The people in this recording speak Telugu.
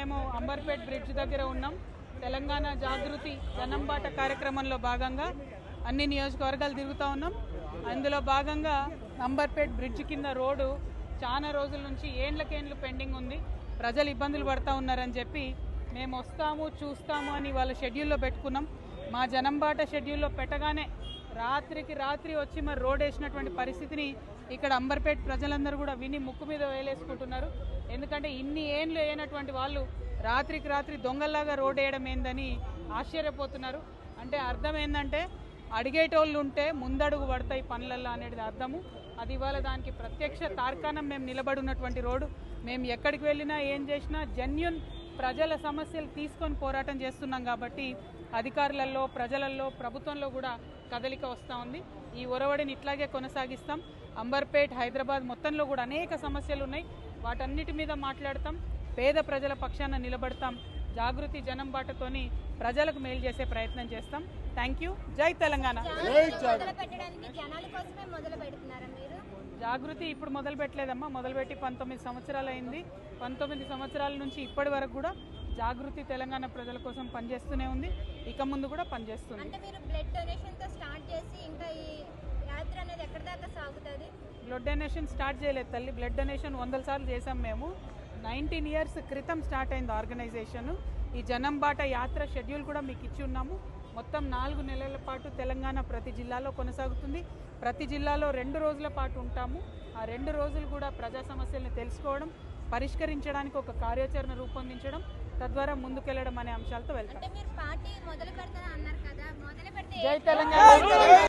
మేము అంబర్పేట్ బ్రిడ్జ్ దగ్గర ఉన్నాం. తెలంగాణ జాగృతి జనంబాట కార్యక్రమంలో భాగంగా అన్ని నియోజకవర్గాలు తిరుగుతూ ఉన్నాం. అందులో భాగంగా అంబర్పేట్ బ్రిడ్జ్ కింద రోడ్డు చాలా రోజుల నుంచి ఏండ్లకేండ్లు పెండింగ్ ఉంది. ప్రజలు ఇబ్బందులు పడతా ఉన్నారని చెప్పి మేము వస్తాము చూస్తాము అని వాళ్ళ షెడ్యూల్లో పెట్టుకున్నాం. మా జనంబాట షెడ్యూల్లో పెట్టగానే రాత్రికి రాత్రి వచ్చి మరి రోడ్ వేసినటువంటి పరిస్థితిని ఇక్కడ అంబర్పేట్ ప్రజలందరూ కూడా విని ముక్కు మీద వేలేసుకుంటున్నారు. ఎందుకంటే ఇన్ని ఏండ్లు వేయనటువంటి వాళ్ళు రాత్రికి రాత్రి దొంగల్లాగా రోడ్ వేయడం ఏందని ఆశ్చర్యపోతున్నారు. అంటే అర్థం ఏంటంటే అడిగేటోళ్ళు ఉంటే ముందడుగు పడతాయి పనులల్లో అనేది అర్థము. అది ఇవాళ దానికి ప్రత్యక్ష తార్కాణం. మేము నిలబడి ఉన్నటువంటి రోడ్డు మేము ఎక్కడికి వెళ్ళినా ఏం చేసినా జెన్యున్ ప్రజల సమస్యలు తీసుకొని పోరాటం చేస్తున్నాం కాబట్టి అధికారులలో ప్రజలలో ప్రభుత్వంలో కూడా కదలిక వస్తూ ఉంది. ఈ ఒరవడిని ఇట్లాగే కొనసాగిస్తాం. అంబర్పేట్ హైదరాబాద్ మొత్తంలో కూడా అనేక సమస్యలు ఉన్నాయి. వాటన్నిటి మీద మాట్లాడతాం. పేద ప్రజల పక్షాన నిలబడతాం. జాగృతి జనం బాటతోని ప్రజలకు మేలు చేసే ప్రయత్నం చేస్తాం. థ్యాంక్ యూ జై తెలంగాణ. జాగృతి ఇప్పుడు మొదలు పెట్టలేదమ్మా మొదలుపెట్టి పంతొమ్మిది సంవత్సరాలు అయింది. పంతొమ్మిది సంవత్సరాల నుంచి ఇప్పటి వరకు కూడా జాగృతి తెలంగాణ ప్రజల కోసం పనిచేస్తూనే ఉంది. ఇక ముందు కూడా పనిచేస్తుంది. అంటే మీరు బ్లడ్ స్టార్ట్ చేసి ఇంకా ఈ యాత్ర అనేది ఎక్కడి దాకా సాగుతుంది? బ్లడ్ డొనేషన్ స్టార్ట్ చేయలేదు తల్లి. బ్లడ్ డొనేషన్ వందల సార్లు చేసాం మేము. నైన్టీన్ ఇయర్స్ క్రితం స్టార్ట్ అయింది ఆర్గనైజేషన్. ఈ జనం బాట యాత్ర షెడ్యూల్ కూడా మీకు ఇచ్చి ఉన్నాము. మొత్తం నాలుగు నెలల పాటు తెలంగాణ ప్రతి జిల్లాలో కొనసాగుతుంది. ప్రతి జిల్లాలో రెండు రోజుల పాటు ఉంటాము. ఆ రెండు రోజులు కూడా ప్రజా సమస్యల్ని తెలుసుకోవడం పరిష్కరించడానికి ఒక కార్యాచరణ రూపొందించడం తద్వారా ముందుకెళ్ళడం అనే అంశాలతో వెళ్తాం. జై తెలంగాణ.